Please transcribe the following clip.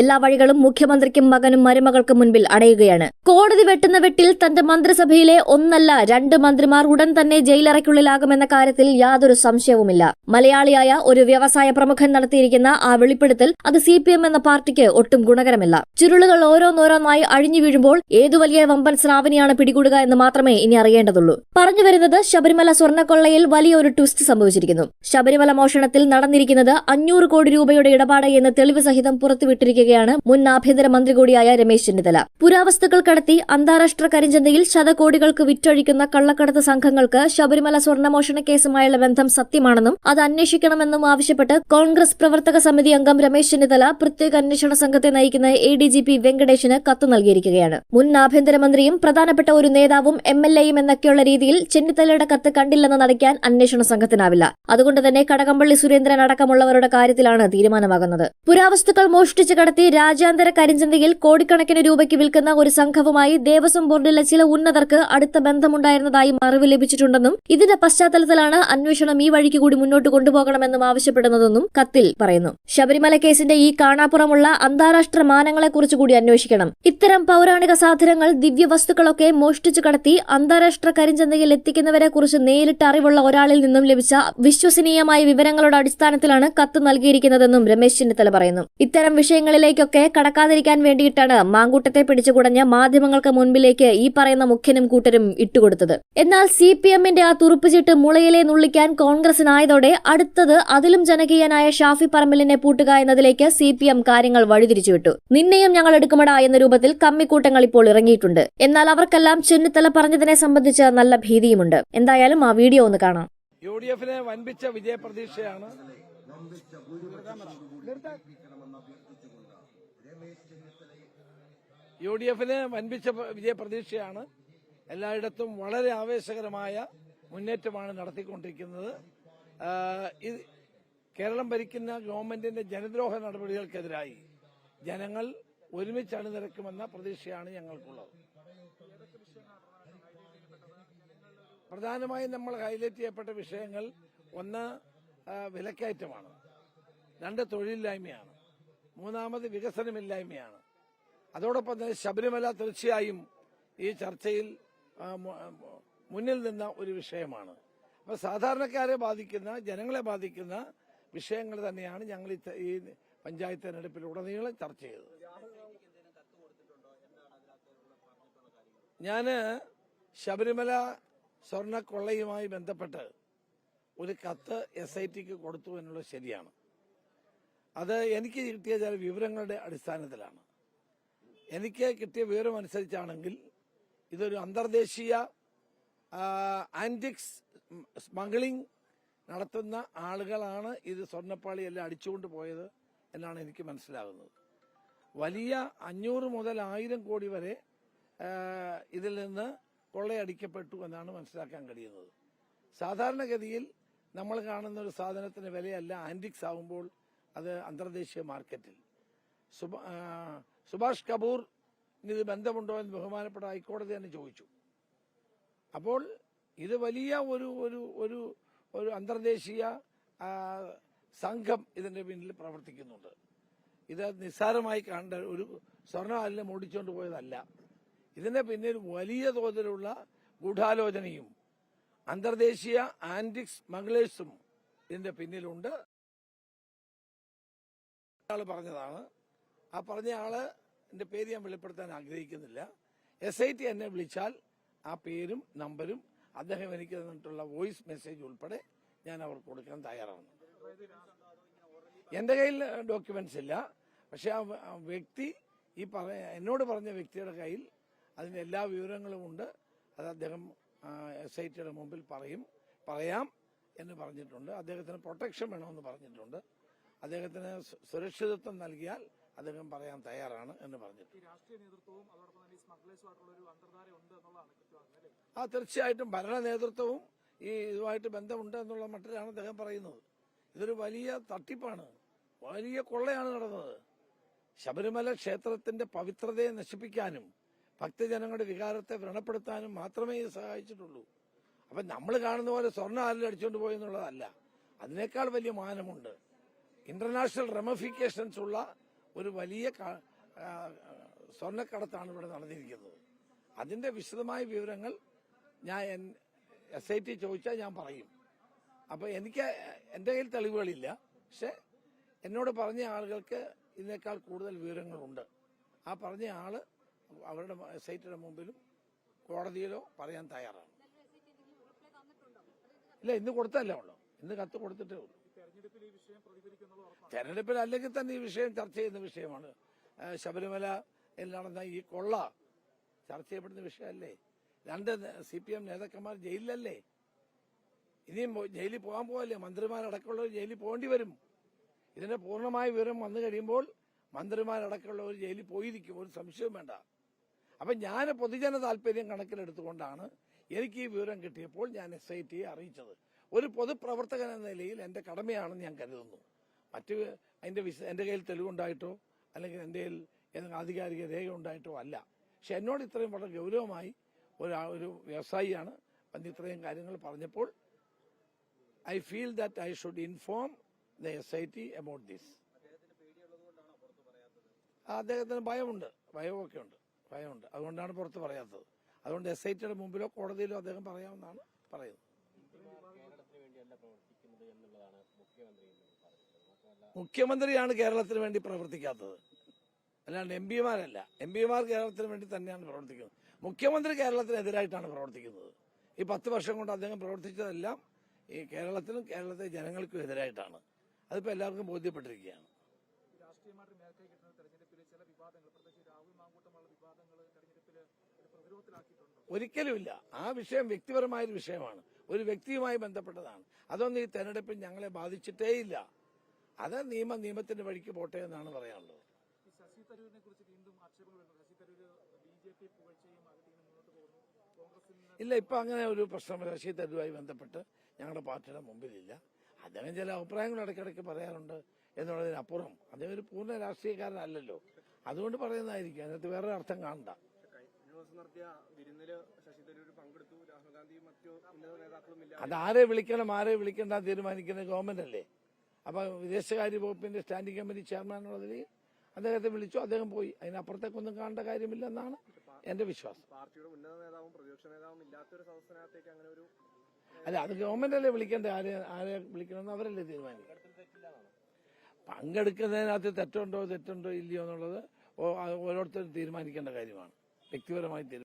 എല്ലാ വഴികളും മുഖ്യമന്ത്രിക്കും മകനും മരുമകൾക്കും മുൻപിൽ അടയുകയാണ്. കോടതി വെട്ടുന്ന വെട്ടിൽ തന്റെ മന്ത്രിസഭയിലെ ഒന്നല്ല രണ്ട് മന്ത്രിമാർ ഉടൻ തന്നെ ജയിലറയ്ക്കുള്ളിലാകുമെന്ന കാര്യത്തിൽ യാതൊരു സംശയവുമില്ല. മലയാളിയായ ഒരു വ്യവസായ പ്രമുഖൻ നടത്തിയിരിക്കുന്ന ആ വെളിപ്പെടുത്തൽ അത് സി എന്ന പാർട്ടിക്ക് ഒട്ടും ഗുണകരമല്ല. ചുരുളുകൾ ഓരോന്നോരോന്നായി അഴിഞ്ഞു വീഴുമ്പോൾ ഏതു വലിയ വമ്പൻ സ്രാവിനെയാണ് പിടികൂടുക എന്ന് മാത്രമേ ഇനി അറിയേണ്ടതുള്ളൂ. പറഞ്ഞു വരുന്നത് ശബരിമല സ്വർണക്കൊള്ളയിൽ വലിയൊരു ട്വിസ്റ്റ് സംഭവിച്ചിരിക്കുന്നു. ശബരിമല മോഷണത്തിൽ നടന്നിരിക്കുന്നത് അഞ്ഞൂറ് കോടി രൂപയുടെ ഇടപാട് എന്ന് തെളിവ് സഹിതം പുറത്തുവിട്ടിരിക്കുകയാണ് മുൻ ആഭ്യന്തര മന്ത്രി കൂടിയായ രമേശ് ചെന്നിത്തല. പുരാവസ്തുക്കൾ കടത്തി അന്താരാഷ്ട്ര കരിഞ്ചന്തയിൽ ശതകോടികൾക്ക് വിറ്റഴിക്കുന്ന കള്ളക്കടത്ത് സംഘങ്ങൾക്ക് ശബരിമല സ്വർണമോഷണ കേസുമായുള്ള ബന്ധം സത്യമാണെന്നും അത് അന്വേഷിക്കണമെന്നും ആവശ്യപ്പെട്ട് കോൺഗ്രസ് പ്രവർത്തക സമിതി അംഗം രമേശ് ചെന്നിത്തല പ്രത്യേക അന്വേഷണ സംഘത്തെ നയിക്കുന്ന എ ഡി ജി പി വെങ്കടേഷിന് കത്ത് നൽകിയിരിക്കുകയാണ്. മുൻ ആഭ്യന്തരമന്ത്രിയും പ്രധാനപ്പെട്ട ഒരു നേതാവും എം എൽ എയും എന്നൊക്കെയുള്ള രീതിയിൽ ചെന്നിത്തലയുടെ കത്ത് കണ്ടില്ലെന്ന് നടിക്കാൻ അന്വേഷണ സംഘത്തിനാവില്ല. അതുകൊണ്ട് തന്നെ കടകംപള്ളി സുരേന്ദ്രൻ അടക്കമുള്ളവരുടെ കാര്യത്തിലാണ് തീരുമാനമാകുന്നത്. പുരാവസ്തുക്കൾ മോഷ്ടിച്ചു കടത്തി രാജ്യാന്തര കരിഞ്ചന്തയിൽ കോടിക്കണക്കിന് രൂപയ്ക്ക് വിൽക്കുന്ന ഒരു സംഘവുമായി ദേവസ്വം ബോർഡിലെ ചില ഉന്നതർക്ക് അടുത്ത ബന്ധമുണ്ടായിരുന്നതായി അറിവ് ലഭിച്ചിട്ടുണ്ടെന്നും ഇതിന്റെ പശ്ചാത്തലത്തിലാണ് അന്വേഷണം ഈ വഴിക്ക് കൂടി മുന്നോട്ട് കൊണ്ടുപോകണമെന്നും ആവശ്യപ്പെടുന്നതെന്നും കത്തിൽ പറയുന്നു. ശബരിമല കേസിന്റെ ഈ കാണാപ്പുറമുള്ള അന്താരാഷ്ട്ര മാനങ്ങളെക്കുറിച്ച് കൂടി അന്വേഷിക്കണം. ഇത്തരം പൗരാണിക സാധനങ്ങൾ ദിവ്യവസ്തുക്കളൊക്കെ മോഷ്ടിച്ചു കടത്തി അന്താരാഷ്ട്ര കരിഞ്ചന്തയിൽ എത്തിക്കുന്നവരെ കുറിച്ച് നേരിട്ട് അറിവുള്ള ഒരാളിൽ നിന്നും ലഭിച്ച വിശ്വസനീയമായ വിവരങ്ങളുടെ അടിസ്ഥാനത്തിലാണ് കത്ത് നൽകിയിരിക്കുന്നതെന്നും രമേശ് ചെന്നിത്തല പറയുന്നു. ഇത്തരം വിഷയങ്ങളിലേക്കൊക്കെ കടക്കാതിരിക്കാൻ വേണ്ടിയിട്ടാണ് മാങ്കൂട്ടത്തെ പിടിച്ചുകുടഞ്ഞ മാധ്യമങ്ങൾക്ക് മുൻപിലേക്ക് ഈ പറയുന്ന മുഖ്യനും കൂട്ടരും ഇട്ടുകൊടുത്തത്. എന്നാൽ സി പി എമ്മിന്റെ ആ തുറുപ്പുചീട്ട് മുളയിലെ നുള്ളിക്കാൻ കോൺഗ്രസിനായതോടെ അടുത്തത് അതിലും ജനകീയനായ ഷാഫി പറമ്പലിനെ പൂട്ടുക എന്നതിലേക്ക് സി പി എം കാര്യങ്ങൾ വഴിതിരിച്ചുവിട്ടു. നിന്നെയും ഞങ്ങൾ എടുക്കുമടാ എന്ന രൂപത്തിൽ കമ്മിക്കൂട്ടങ്ങൾ ഇപ്പോൾ ഇറങ്ങിയിട്ടുണ്ട്. എന്നാൽ അവർക്കെല്ലാം ചെന്നിത്തല പറഞ്ഞതിനെ സംബന്ധിച്ച് നല്ല ഭീതിയുമുണ്ട്. എന്തായാലും ആ വീഡിയോ ഒന്ന് കാണാം. യു ഡി എഫിന് വൻപിച്ച വിജയപ്രതീക്ഷയാണ് യു ഡി എഫിന് വൻപിച്ച വിജയപ്രതീക്ഷയാണ്. എല്ലായിടത്തും വളരെ ആവേശകരമായ മുന്നേറ്റമാണ് നടത്തിക്കൊണ്ടിരിക്കുന്നത്. ഇത് കേരളം ഭരിക്കുന്ന ഗവൺമെന്റിന്റെ ജനദ്രോഹ നടപടികൾക്കെതിരായി ജനങ്ങൾ ഒരുമിച്ച് അണിനിരക്കുമെന്ന പ്രതീക്ഷയാണ് ഞങ്ങൾക്കുള്ളത്. പ്രധാനമായും നമ്മൾ ഹൈലൈറ്റ് ചെയ്യപ്പെട്ട വിഷയങ്ങൾ ഒന്ന് വിലക്കയറ്റമാണ്. രണ്ട് തൊഴിലില്ലായ്മയാണ്. മൂന്നാമത് വികസനമില്ലായ്മയാണ്. അതോടൊപ്പം തന്നെ ശബരിമല തീർച്ചയായും ഈ ചർച്ചയിൽ മുന്നിൽ നിന്ന ഒരു വിഷയമാണ്. അപ്പോൾ സാധാരണക്കാരെ ബാധിക്കുന്ന ജനങ്ങളെ ബാധിക്കുന്ന വിഷയങ്ങൾ തന്നെയാണ് ഞങ്ങൾ ഈ പഞ്ചായത്ത് ഈ പഞ്ചായത്ത് തെരഞ്ഞെടുപ്പിലുടനീളം ചർച്ച ചെയ്തത്. ഞാൻ ശബരിമല സ്വർണക്കൊള്ളയുമായി ബന്ധപ്പെട്ട് ഒരു കത്ത് എസ് ഐ ടിക്ക് കൊടുത്തു എന്നുള്ളത് ശരിയാണ്. അത് എനിക്ക് കിട്ടിയ ചില വിവരങ്ങളുടെ അടിസ്ഥാനത്തിലാണ്. എനിക്ക് കിട്ടിയ വിവരം അനുസരിച്ചാണെങ്കിൽ ഇതൊരു അന്തർദേശീയ ആന്റിക്സ് സ്മഗ്ലിംഗ് നടത്തുന്ന ആളുകളാണ് ഇത് സ്വർണപ്പാളിയെല്ലാം അടിച്ചുകൊണ്ട് പോയത് എന്നാണ് എനിക്ക് മനസ്സിലാകുന്നത്. വലിയ അഞ്ഞൂറ് മുതൽ ആയിരം കോടി വരെ ഇതിൽ നിന്ന് കൊള്ളയടിക്കപ്പെട്ടു എന്നാണ് മനസ്സിലാക്കാൻ കഴിയുന്നത്. സാധാരണഗതിയിൽ നമ്മൾ കാണുന്ന ഒരു സാധനത്തിന് വിലയല്ല ആന്റിക്സ് ആകുമ്പോൾ അത് അന്തർദേശീയ മാർക്കറ്റിൽ. സുഭാഷ് കപൂർ ഇത് ബന്ധമുണ്ടോ എന്ന് ബഹുമാനപ്പെട്ട ഹൈക്കോടതി തന്നെ ചോദിച്ചു. അപ്പോൾ ഇത് വലിയ ഒരു ഒരു ഒരു ഒരു അന്തർദേശീയ സംഘം ഇതിന്റെ പിന്നിൽ പ്രവർത്തിക്കുന്നുണ്ട്. ഇത് നിസ്സാരമായി കണ്ട ഒരു സ്വർണ മൂടിച്ചുകൊണ്ട് പോയതല്ല. ഇതിന്റെ പിന്നിൽ വലിയ തോതിലുള്ള ഗൂഢാലോചനയും അന്തർദേശീയ ആന്റിക് സ്മഗ്ലേഴ്സും ഇതിന്റെ പിന്നിലുണ്ട്. ആൾ പറഞ്ഞതാണ്. ആ പറഞ്ഞ ആൾ എന്റെ പേര് ഞാൻ വെളിപ്പെടുത്താൻ ആഗ്രഹിക്കുന്നില്ല. എസ് ഐ ടി എന്നെ വിളിച്ചാൽ ആ പേരും നമ്പരും അദ്ദേഹം എനിക്ക് തന്നിട്ടുള്ള വോയിസ് മെസ്സേജ് ഉൾപ്പെടെ ഞാൻ അവർക്ക് കൊടുക്കാൻ തയ്യാറാണ്. എന്റെ കയ്യിൽ ഡോക്യുമെന്റ്സ് ഇല്ല. പക്ഷെ ആ വ്യക്തി ഈ പറഞ്ഞ എന്നോട് പറഞ്ഞ വ്യക്തിയുടെ കയ്യിൽ അതിന്റെ എല്ലാ വിവരങ്ങളും ഉണ്ട്. അത് അദ്ദേഹം എസ് ഐ ടിയുടെ മുമ്പിൽ പറയും. പറയാം എന്ന് പറഞ്ഞിട്ടുണ്ട്. അദ്ദേഹത്തിന് പ്രൊട്ടക്ഷൻ വേണമെന്ന് പറഞ്ഞിട്ടുണ്ട്. അദ്ദേഹത്തിന് സുരക്ഷിതത്വം നൽകിയാൽ അദ്ദേഹം പറയാൻ തയ്യാറാണ് എന്ന് പറഞ്ഞു രാഷ്ട്രീയ നേതൃത്വവും അതോടൊപ്പം തന്നെ സ്മഗ്ലേഴ്സുമായിട്ടുള്ള ഒരു അന്തർധാര ഉണ്ട് എന്നുള്ളതാണ് കൃത്യമാകുന്നത് ആ തീർച്ചയായിട്ടും ഭരണ നേതൃത്വവും ഈ ഇതുമായിട്ട് ബന്ധമുണ്ട് എന്നുള്ള മട്ടിലാണ് അദ്ദേഹം പറയുന്നത്. ഇതൊരു വലിയ തട്ടിപ്പാണ്. വലിയ കൊള്ളയാണ് നടന്നത്. ശബരിമല ക്ഷേത്രത്തിന്റെ പവിത്രതയെ നശിപ്പിക്കാനും ഭക്തജനങ്ങളുടെ വികാരത്തെ വ്രണപ്പെടുത്താനും മാത്രമേ ഇത് സഹായിച്ചിട്ടുള്ളൂ. അപ്പൊ നമ്മൾ കാണുന്ന പോലെ സ്വർണ ആലിൽ അടിച്ചുകൊണ്ട് പോയെന്നുള്ളതല്ല അതിനേക്കാൾ വലിയ മാനമുണ്ട്. ഇന്റർനാഷണൽ റെമഫിക്കേഷൻസ് ഉള്ള ഒരു വലിയ സ്വർണക്കടത്താണ് ഇവിടെ നടന്നിരിക്കുന്നത്. അതിന്റെ വിശദമായ വിവരങ്ങൾ ഞാൻ എസ് ഐ ടി ചോദിച്ചാൽ ഞാൻ പറയും. അപ്പൊ എനിക്ക് എന്റെ കയ്യിൽ തെളിവുകളില്ല. പക്ഷെ എന്നോട് പറഞ്ഞ ആളുകൾക്ക് ഇതിനേക്കാൾ കൂടുതൽ വിവരങ്ങളുണ്ട്. ആ പറഞ്ഞ ആൾ അവരുടെ എസ് ഐ ടിയുടെ മുമ്പിലും കോടതിയിലോ പറയാൻ തയ്യാറാണ്. ഇല്ല ഇന്ന് കൊടുത്തല്ലേ ഉള്ളൂ. ഇന്ന് കത്ത് കൊടുത്തിട്ടേ ഉള്ളൂ. തെരഞ്ഞെടുപ്പിൽ അല്ലെങ്കിൽ തന്നെ ഈ വിഷയം ചർച്ച ചെയ്യുന്ന വിഷയമാണ്. ശബരിമല നടന്ന ഈ കൊള്ള ചർച്ച ചെയ്യപ്പെടുന്ന വിഷയമല്ലേ? രണ്ട് സി പി എം നേതാക്കന്മാർ ജയിലിലല്ലേ? ഇനിയും ജയിലിൽ പോകാൻ പോകല്ലേ മന്ത്രിമാരടക്കമുള്ളവർ ജയിലിൽ പോകേണ്ടി വരും. ഇതിന്റെ പൂർണമായ വിവരം വന്നു കഴിയുമ്പോൾ മന്ത്രിമാരടക്കമുള്ളവർ ജയിലിൽ പോയിരിക്കും. ഒരു സംശയവും വേണ്ട. അപ്പൊ ഞാൻ പൊതുജന താല്പര്യം കണക്കിലെടുത്തുകൊണ്ടാണ് എനിക്ക് ഈ വിവരം കിട്ടിയപ്പോൾ ഞാൻ എസ് ഐ ടിയെ അറിയിച്ചത്. ഒരു പൊതുപ്രവർത്തകൻ എന്ന നിലയിൽ എന്റെ കടമയാണെന്ന് ഞാൻ കരുതുന്നു. മറ്റ് അതിന്റെ എന്റെ കയ്യിൽ തെളിവുണ്ടായിട്ടോ അല്ലെങ്കിൽ എന്റെ കയ്യിൽ ഏതെങ്കിലും ആധികാരിക രേഖ ഉണ്ടായിട്ടോ അല്ല. പക്ഷെ എന്നോട് ഇത്രയും വളരെ ഗൗരവമായി ഒരു ഒരു വ്യവസായിയാണ് വന്ന് ഇത്രയും കാര്യങ്ങൾ പറഞ്ഞപ്പോൾ I feel that I should inform the S I T about this അദ്ദേഹത്തിന് ഭയമുണ്ട്. ഭയമൊക്കെ ഉണ്ട്. ഭയമുണ്ട്. അതുകൊണ്ടാണ് പുറത്ത് പറയാത്തത്. അതുകൊണ്ട് എസ് ഐ ടിയുടെ മുമ്പിലോ കോടതിയിലോ അദ്ദേഹം പറയാമെന്നാണ് പറയുന്നത്. പ്രവർത്തിക്കുന്നത് എന്നുള്ളതാണ് മുഖ്യമന്ത്രി പറഞ്ഞത് മുഖ്യമന്ത്രിയാണ് കേരളത്തിന് വേണ്ടി പ്രവർത്തിക്കാത്തത്. അല്ലാണ്ട് എം പിമാരല്ല. എം പിമാർ കേരളത്തിന് വേണ്ടി തന്നെയാണ് പ്രവർത്തിക്കുന്നത്. മുഖ്യമന്ത്രി കേരളത്തിനെതിരായിട്ടാണ് പ്രവർത്തിക്കുന്നത്. ഈ പത്ത് വർഷം കൊണ്ട് അദ്ദേഹം പ്രവർത്തിച്ചതെല്ലാം ഈ കേരളത്തിനും കേരളത്തിലെ ജനങ്ങൾക്കും എതിരായിട്ടാണ്. അതിപ്പോൾ എല്ലാവർക്കും ബോധ്യപ്പെട്ടിരിക്കുകയാണ് ഈ രാഷ്ട്രീയമായിട്ട് മേൽക്കൈ കിട്ടുന്ന തെരഞ്ഞെടുപ്പിൽ ചില വിവാദങ്ങൾ പ്രത്യേകിച്ച് രാഹുൽ മാങ്കൂട്ടമുള്ള വിവാദങ്ങൾ തെരഞ്ഞെടുപ്പിൽ ഒരു പ്രതിരോധത്തിലാക്കിയിട്ടുണ്ടോ ഒരിക്കലുമില്ല. ആ വിഷയം വ്യക്തിപരമായ ഒരു വിഷയമാണ്. ഒരു വ്യക്തിയുമായി ബന്ധപ്പെട്ടതാണ്. അതൊന്നും ഈ തെരഞ്ഞെടുപ്പിൽ ഞങ്ങളെ ബാധിച്ചിട്ടേയില്ല. അത് നിയമ നിയമത്തിന്റെ വഴിക്ക് പോട്ടെ എന്നാണ് പറയാനുള്ളത്. ഈ ശശി തരൂരിനെ കുറിച്ച് വീണ്ടും ആക്ഷേപങ്ങൾ വരുന്നു Shashi Tharoor B J P പുകഴ്ചയും അകത്തിങ്ങനെ മുന്നോട്ട് പോകുന്നു. ഇല്ല ഇപ്പൊ അങ്ങനെ ഒരു പ്രശ്നം ശശി തരൂരുമായി ബന്ധപ്പെട്ട് ഞങ്ങളുടെ പാർട്ടിയുടെ മുമ്പിലില്ല. അദ്ദേഹം ചില അഭിപ്രായങ്ങൾ ഇടയ്ക്കിടയ്ക്ക് പറയാറുണ്ട് എന്നുള്ളതിനപ്പുറം. അദ്ദേഹം ഒരു പൂർണ രാഷ്ട്രീയക്കാരനല്ലല്ലോ. അതുകൊണ്ട് പറയുന്നതായിരിക്കും. അതിനകത്ത് വേറെ അർത്ഥം കാണണ്ട. ദിവസം നടത്തിയ വിരുന്നിൽ ശശി തരൂർ പങ്കെടുത്തു. രാഹുൽ ഗാന്ധിയും മറ്റു ഉന്നത നേതാക്കളും ഇല്ല. അത് ആരെ വിളിക്കണം ആരെ വിളിക്കണ്ട തീരുമാനിക്കുന്ന ഗവൺമെന്റ് അല്ലേ? അപ്പൊ വിദേശകാര്യ വകുപ്പിന്റെ സ്റ്റാൻഡിംഗ് കമ്മിറ്റി ചെയർമാൻ എന്നുള്ള നിലയിൽ അദ്ദേഹത്തെ വിളിച്ചു അദ്ദേഹം പോയി. അതിനപ്പുറത്തേക്കൊന്നും കാണേണ്ട കാര്യമില്ലെന്നാണ് എന്റെ വിശ്വാസം. പാർട്ടിയുടെ ഉന്നത നേതാവും പ്രതിപക്ഷ നേതാവും ഇല്ലാത്തൊരു സദസ്സിനകത്തേക്ക് അങ്ങനെ ഒരു അല്ല അത് ഗവൺമെന്റ് അല്ലേ വിളിക്കേണ്ടത് ആരെ ആരെ വിളിക്കണമെന്ന് അവരല്ലേ തീരുമാനിക്കും പങ്കെടുക്കുന്നതിനകത്ത് തെറ്റുണ്ടോ തെറ്റുണ്ടോ ഇല്ലയോ എന്നുള്ളത് ഓരോരുത്തരും തീരുമാനിക്കേണ്ട കാര്യമാണ്. വ്യക്തിപരമായി തീരുമാനിക്കും